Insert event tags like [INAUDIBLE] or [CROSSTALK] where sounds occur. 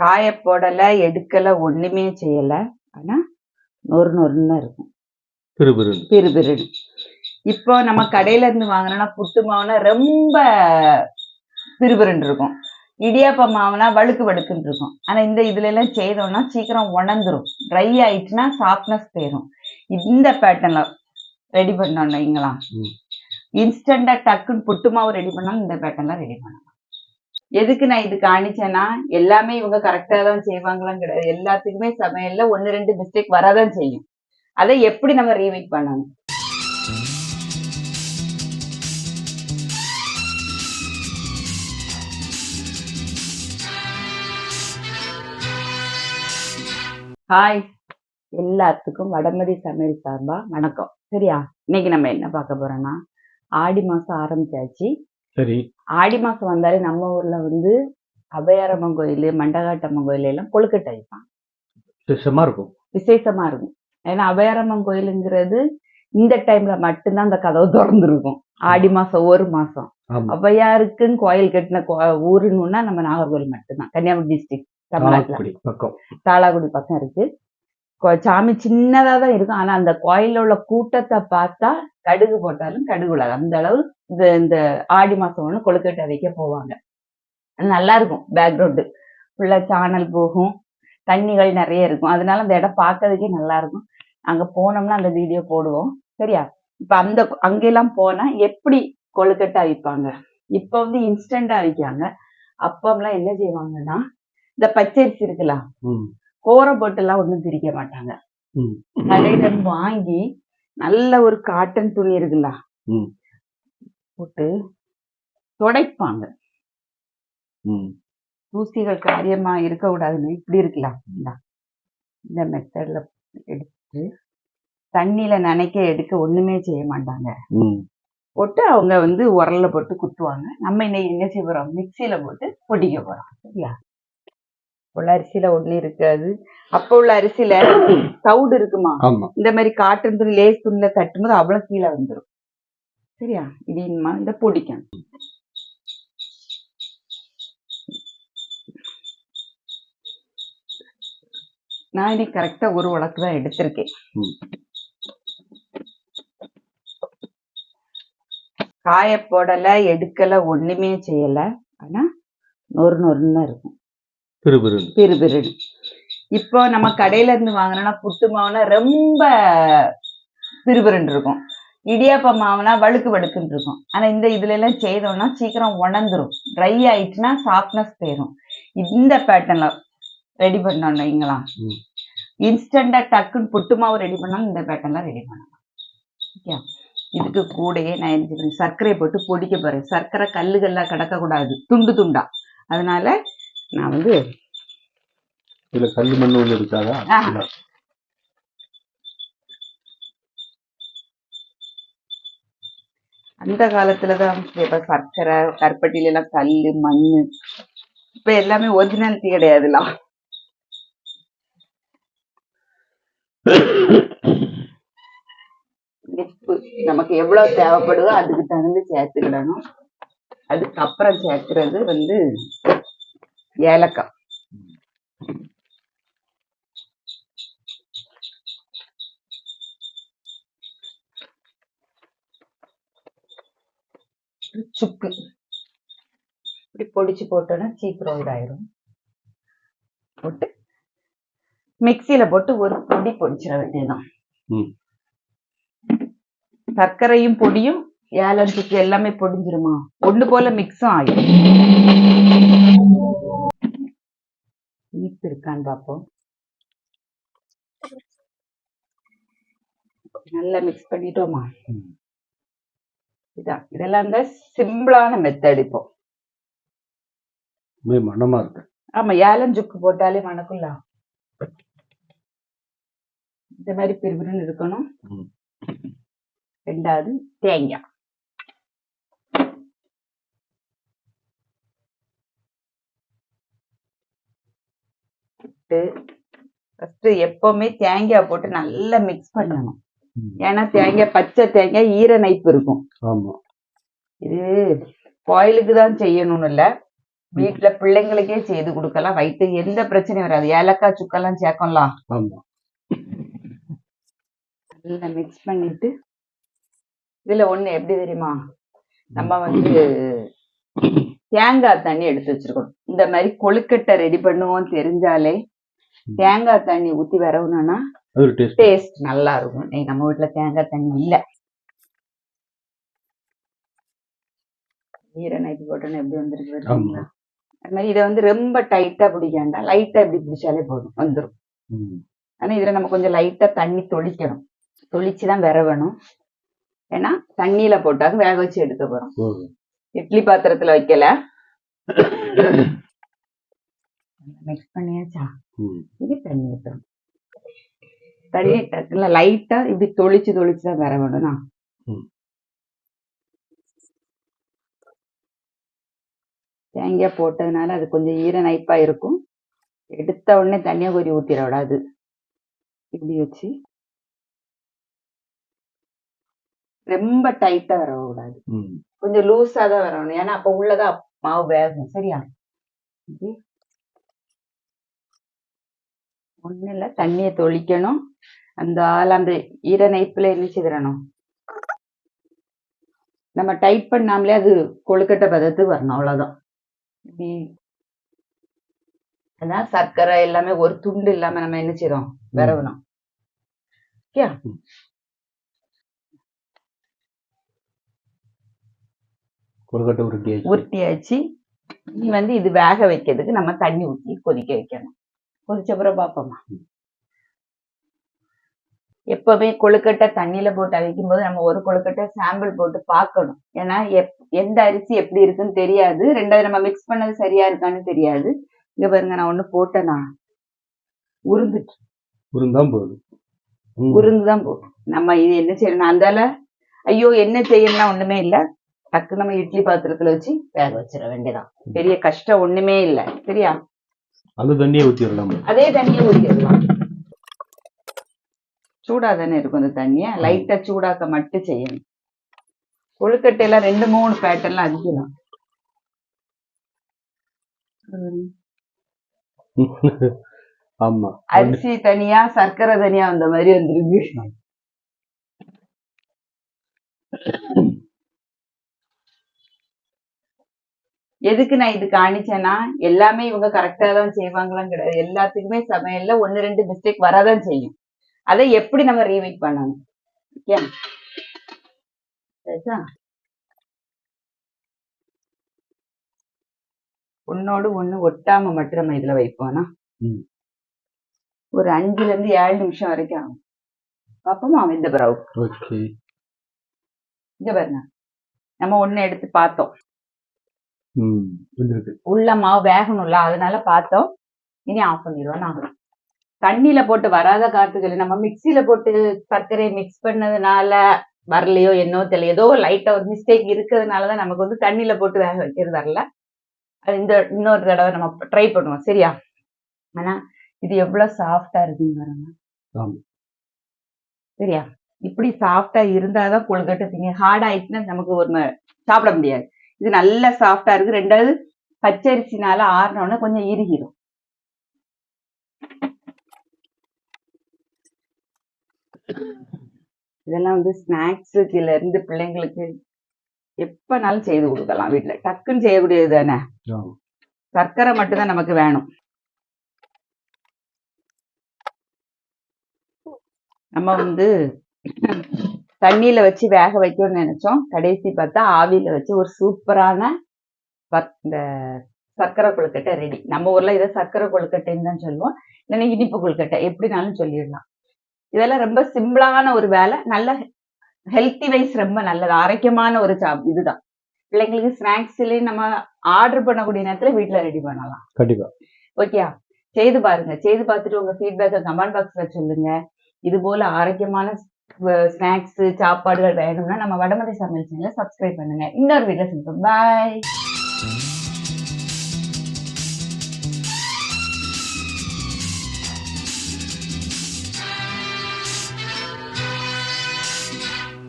காய போடல எடுக்கல ஒண்ணுமே செய்யல. ஆனா நொறு நொறுன்னு இருக்கும். பிறுபிறு பிறு பிறுன்னு இப்போ நம்ம கடையில இருந்து வாங்கினோம்னா புட்டு மாவுனா ரொம்ப பிறுபிறுன்னு இருக்கும். இடியாப்ப மாவுனா வழுக்கு வழுக்குன்னு இருக்கும். ஆனா இந்த இதுல எல்லாம் செய்தோம்னா சீக்கிரம் உணர்ந்துரும். ட்ரை ஆயிடுச்சுன்னா சாஃப்ட்னஸ் போயிடும் இந்த பேட்டர்ன்ல ரெடி பண்ணோம் வைங்களா. இன்ஸ்டண்டா டக்குன்னு புட்டு மாவு ரெடி பண்ணாலும் இந்த பேட்டர்ன்ல ரெடி பண்ணலாம். எதுக்கு நான் இது காணிச்சேன்னா எல்லாமே இவங்க கரெக்டா தான் செய்வாங்களாம் கிடையாது. எல்லாத்துக்குமே சமையல்ல ஒன்னு ரெண்டு மிஸ்டேக் வராதான் செய்யும். அதை எப்படி நம்ம ரீமேக் பண்ணணும்? ஹாய் எல்லாத்துக்கும் வடமதி சமையல் சார்பா வணக்கம். சரியா? இன்னைக்கு நம்ம என்ன பார்க்க போறோம்னா ஆடி மாசம் ஆரம்பிச்சாச்சு. சரி. ஆடி மாசம் வந்தாலே நம்ம ஊர்ல வந்து அபயாரம்மன் கோயில் மண்டகாட்டம்மன் கோயில் எல்லாம் கொழுக்கட்டை வைப்பாங்க. விசேஷமா இருக்கும். விசேஷமா இருக்கும். ஏன்னா அபயாரம்மன் கோயிலுங்கிறது இந்த டைம்ல மட்டும்தான் அந்த கதவு திறந்துருக்கும். ஆடி மாசம் ஒரு மாசம். அவ்வையாருக்குன்னு கோயில் கட்டின ஊருன்னா நம்ம நாகர்கோவில் மட்டும்தான். கன்னியாகுமரி டிஸ்ட்ரிக்ட் தமிழ்நாட்டுல. தாளாகுடி பக்கம் இருக்கு. சாமி சின்னதா தான் இருக்கும். ஆனா அந்த கோயிலில் உள்ள கூட்டத்தை பார்த்தா கடுகு போட்டாலும் கடுகு விழாது அந்த அளவு இந்த இந்த ஆடி மாசம் ஒண்ணு கொழுக்கட்டை வைக்க போவாங்க. நல்லா இருக்கும் பேக்ரவுண்டு ஃபுல்லா சாணல் போகும் தண்ணிகள் நிறைய இருக்கும். அதனால அந்த இடம் பார்க்கறதுக்கே நல்லா இருக்கும். அங்க போனோம்னா அந்த வீடியோ போடுவோம். சரியா? இப்ப அந்த அங்கெல்லாம் போனா எப்படி கொழுக்கட்டை அவிப்பாங்க? இப்ப வந்து இன்ஸ்டண்டா அவிக்காங்க அப்பம்லாம் என்ன செய்வாங்கன்னா இந்த பச்சரிசி இருக்குல்ல கோரை போட்டெல்லாம் ஒண்ணும் திரிக்க மாட்டாங்க. ம். கடையில இருந்து வாங்கி நல்ல ஒரு காட்டன் துணி இருக்குல்ல. போட்டு துடைப்பாங்க. தூசிகள் காரியமா இருக்க கூடாதுன்னு இப்படி இருக்கலாம் இந்தா. மெத்தட்ல எடுத்து தண்ணியில நனைக்க எடுக்க ஒண்ணுமே செய்ய மாட்டாங்க. போட்டு அவங்க வந்து உரல்ல போட்டு குத்துவாங்க. நம்ம இன்னைக்கு என்ன செய்ய போறோம்? மிக்சியில போட்டு பொடிக்க போறோம் சரியா? உள்ள அரிசியில ஒண்ணு இருக்காது. அப்ப உள்ள அரிசியில [COUGHS] தவுடு இருக்குமா? இந்த மாதிரி காட்டன் துணி லேஸ் துணியில தட்டும்போது அவ்வளவு கீழே வந்துடும் சரியா? இடிமா இதை பொடிக்கணும். நான் இன்னைக்கு கரெக்டா ஒரு உலக்கு தான் எடுத்திருக்கேன். காய போடல எடுக்கல ஒண்ணுமே செய்யல. ஆனா நொறு நொறுன்னு தான் இருக்கும். பிறு பிறுன்னு இப்போ நம்ம கடையில இருந்து வாங்கினோம்னா புட்டு மாவுனா ரொம்ப பிறுபிறுன்னு இருக்கும். இடியாப்ப மாவுனா வழுக்கு வழுக்குன்னு இருக்கும். ஆனா இந்த இதுல எல்லாம் செய்தோம்னா சீக்கிரம் உணர்ந்துரும். ட்ரை ஆயிடுச்சுன்னா சாஃப்ட்னஸ் போயிடும் இந்த பேட்டர்ன்ல ரெடி பண்ணோம் வைங்களா. இன்ஸ்டண்டா டக்குன்னு புட்டு மாவு ரெடி பண்ணாலும் இந்த பேட்டர்ன்ல ரெடி பண்ணலாம். ஓகே? இதுக்கு கூடயே நான் என்ன சர்க்கரையை போட்டு பொடிக்க போறேன். சர்க்கரை கல்லுகள்லாம் கிடக்க கூடாது துண்டு துண்டா. அதனால நான் வந்து இதுல கல்லு மண்ணு ஒண்ணு இருக்காதா. அந்த காலத்துலதான் இப்ப சர்க்கரை கருப்பட்டியில எல்லாம் கல்லு மண்ணு. இப்ப எல்லாமே ஒரிஜினாலிட்டி கிடையாதுல. உப்பு நமக்கு எவ்வளவு தேவைப்படுதோ அதுக்கு தகுந்து சேர்த்துக்கிடணும். அதுக்கப்புறம் சேர்க்கிறது வந்து ஏலக்காய். சுக்கு. இப்படி பொடிச்சு போட்டோன்னா சீக்கிரம் இதாயிரும். போட்டு மிக்சியில போட்டு ஒரு பொடி பொடிச்சிட வேண்டியதுதான். சர்க்கரையும் பொடியும் ஏலம் சுக்கு எல்லாமே பொடிஞ்சிருமா? ஒண்ணு போல மிக்ஸும் ஆயிடும் இனிப்பு இருக்கான்னு பார்ப்போம் நல்லா மிக்ஸ் பண்ணிட்டோமா. இதான். இதெல்லாம் தான் சிம்பிளான மெத்தட் இப்போ. மனமா இருக்கு. ஆமா ஏலம் சுக்கு போட்டாலே மணக்கும்ல இந்த மாதிரி பிரிபிரின்னு இருக்கணும். ரெண்டாவது தேங்காய். ஃபர்ஸ்ட் எப்பவுமே தேங்காய் போட்டு நல்லா மிக்ஸ் பண்ணணும். ஏன்னா தேங்காய் பச்சை தேங்காய் ஈர நைப்பு இருக்கும். ஆமா. இது கோயிலுக்கு தான் செய்யணும்னு இல்ல. வீட்டுல பிள்ளைங்களுக்கே செய்து கொடுக்கலாம். வயிற்றுக்கு எந்த பிரச்சனையும் வராது. ஏலக்காய் சுக்கெல்லாம் சேர்க்கலாம் நல்லா மிக்ஸ் பண்ணிட்டு இதுல ஒண்ணு எப்படி தெரியுமா? நம்ம வந்து தேங்காய் தண்ணி எடுத்து வச்சிருக்கணும் இந்த மாதிரி கொழுக்கட்டை ரெடி பண்ணுவோம் தெரிஞ்சாலே தேங்காய் தண்ணி ஊத்தி ஒரு டேஸ்ட் நல்லா இருக்கும் நம்ம வீட்ல தேங்காய் தண்ணி இல்ல. ஈர நைட்டு போட்டோன்னு எப்படி வந்திருக்கு? அது மாதிரி இதை வந்து ரொம்ப டைட்டா பிடிக்க வேண்டாம் லைட்டா இப்படி பிடிச்சாலே போதும் வந்துடும். ஆனா இதுல நம்ம கொஞ்சம் லைட்டா தண்ணி தொளிக்கணும். தொளிச்சு தான் விரவணும். ஏன்னா தண்ணியில போட்டாக்க வேக வச்சு எடுக்க போறோம். இட்லி பாத்திரத்துல வைக்கல. [COUGHS] மிக்ஸ் பண்ணியாச்சா. இது தண்ணி ஊற்றணும் தண்ணி லைட்டா இப்படி தொளிச்சு தொளிச்சு தான் வர வேணும்னா. தேங்காய் போட்டதுனால அது கொஞ்சம் ஈர நைப்பா இருக்கும். எடுத்த உடனே தண்ணியை கொதி ஊத்திட விடாது இப்படி வச்சு. ரொம்ப டைட்டா வர கூடாது ம். கொஞ்சம் லூஸா தான் வரணும். ஏன்னா அப்ப உள்ளதா மாவு வேகும். சரியா? ஒண்ணு இல்ல தண்ணிய தொளிக்கணும். அந்த ஆள் அந்த ஈர நைப்புல என்ன செய்திடணும்? நம்ம டைட் பண்ணாமலே அது கொழுக்கட்டை பதத்துக்கு வரணும் அவ்வளவுதான். இப்படி அதான் சர்க்கரை எல்லாமே ஒரு துண்டு இல்லாம நம்ம என்ன செய்றோம்? விரவணும். ஓகே. உருட்டியாச்சு. இனி வந்து இது வேக வைக்கிறதுக்கு நம்ம தண்ணி ஊற்றி கொதிக்க வைக்கணும். கொதிச்ச அப்புறம் பார்ப்போமா? எப்பவுமே கொழுக்கட்டை தண்ணியில போட்டு அவிக்கும் போது நம்ம ஒரு கொழுக்கட்டை சாம்பிள் போட்டு பார்க்கணும். ஏன்னா எப்- எந்த அரிசி எப்படி இருக்குன்னு தெரியாது. ரெண்டாவது நம்ம மிக்ஸ் பண்ணது சரியா இருக்கான்னு தெரியாது. இங்க பாருங்க நான் ஒண்ணு போட்டேனா உருந்துட்டு உருந்தான் போகுது. உருந்துதான் போகும் நம்ம இது என்ன செய்யணும் அந்தால ஐயோ என்ன செய்யணும்னா ஒண்ணுமே இல்ல. டக்கு நம்ம இட்லி பாத்திரத்துல வச்சு வேக வச்சிட வேண்டியதான் பெரிய கஷ்டம் ஒண்ணுமே இல்ல. சரியா? அந்த தண்ணியை ஊற்றிடலாம் அதே தண்ணியை ஊற்றிடலாம் சூடா தானே இருக்கும் அந்த தண்ணிய? லைட்டா சூடாக்க மட்டும் செய்யணும். கொழுக்கட்டை எல்லாம் ரெண்டு மூணு பேட்டர்லாம் அடிக்கலாம். [LAUGHS] ஆமா. அரிசி தனியா சர்க்கரை தனியா வந்த மாதிரி வந்துருக்கு. எதுக்கு நான் இது காணிச்சேன்னா எல்லாமே இவங்க கரெக்டா தான் செய்வாங்களான்னு கிடையாது. எல்லாத்துக்குமே சமையல்ல ஒன்னு ரெண்டு மிஸ்டேக் வரதான் செய்யும். அதை எப்படி நம்ம ரீமேக் பண்ணணும்? ஓகே? ஒன்னோடு ஒண்ணு ஒட்டாம மட்டும் நம்ம இதுல வைப்போம்னா. ஒரு அஞ்சுல இருந்து ஏழு நிமிஷம் வரைக்கும் ஆகும். பாப்போமா இந்த பிறகு இங்க பாருங்க. நம்ம ஒண்ணு எடுத்து பார்த்தோம். உள்ள மாவு வேகணும்ல அதனால பார்த்தோம். இனி ஆஃப் பண்ணிடுவோம் நாங்க. தண்ணியில போட்டு வராத காத்துக்கள் நம்ம மிக்சியில போட்டு சர்க்கரையை மிக்ஸ் பண்ணதுனால வரலையோ என்னோ தெரியல. ஏதோ லைட்டா ஒரு மிஸ்டேக் இருக்கிறதுனால தான் நமக்கு வந்து தண்ணியில போட்டு வேக வைக்கிறது வரல. அது இந்த இன்னொரு தடவை நம்ம ட்ரை பண்ணுவோம் சரியா? ஆனா இது எவ்வளவு சாஃப்டா இருக்குன்னு பாருங்க. சரியா? இப்படி சாஃப்டா இருந்தாதான் கொழுக்கட்டை திங்க ஹார்ட் ஆயிடுச்சுன்னா நமக்கு ஒரு சாப்பிட முடியாது. இது நல்ல சாஃப்டா இருக்கு. ரெண்டாவது பச்சரிசினால ஆறினோடனே கொஞ்சம் இறுகிடும். இதெல்லாம் வந்து ஸ்நாக்ஸுக்குல இருந்து பிள்ளைங்களுக்கு எப்பனாலும் செய்து கொடுக்கலாம் வீட்ல. டக்குன்னு செய்யக்கூடியது தானே. சர்க்கரை மட்டும்தான் நமக்கு வேணும். நம்ம வந்து தண்ணியில வச்சு வேக வைக்கணும்னு நினைச்சோம். கடைசி பார்த்தா ஆவியில வச்சு ஒரு சூப்பரான இந்த சர்க்கரை கொழுக்கட்டை ரெடி நம்ம ஊர்ல இதை சர்க்கரை கொழுக்கட்டைன்னு தான் சொல்லுவோம். இல்லைன்னா இனிப்பு கொழுக்கட்டை எப்படினாலும் சொல்லிடலாம். இதெல்லாம் ரொம்ப சிம்பிளான ஒரு வேலை. நல்ல ஹெல்த்தி வைஸ் ரொம்ப நல்லது. ஆரோக்கியமான ஒரு ஜாப் இதுதான். பிள்ளைங்களுக்கு ஸ்நாக்ஸ்லயும் நம்ம ஆர்டர் பண்ணக்கூடிய நேரத்துல வீட்ல ரெடி பண்ணலாம். கண்டிப்பா. ஓகே செய்து பாருங்க. செய்து பார்த்துட்டு உங்க ஃபீட்பேக்கை கமெண்ட் பாக்ஸ்ல சொல்லுங்க. இது போல ஆரோக்கியமான ஸ்நாக்ஸ் சாப்பாடுகள் வேணும்னா நம்ம வடமதி சமையல் சேனலை சப்ஸ்கிரைப் பண்ணுங்க. இன்னொரு வீடியோ சந்திப்போம். பாய்